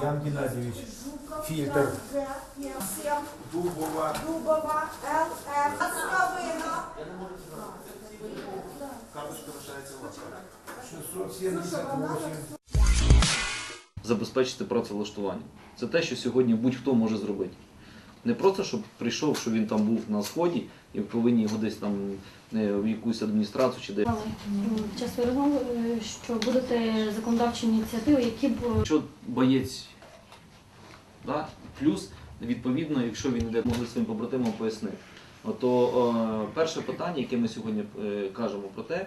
Ян Геннадьевич, фильтр. Дубова. Дубова, ЛФ. Забезпечити працевлаштування. Це те, що сьогодні будь-хто може зробити. Не просто, щоб прийшов, що він там був на сході і повинні його десь там е, в якусь адміністрацію чи де. Але час розмови, е, що будете законодавчі ініціативи, які б е, Якщо боєць, да, плюс, відповідно, якщо він йде, могли своїм побратимам пояснити. Ото е, перше питання, яке ми сьогодні е, кажемо про те,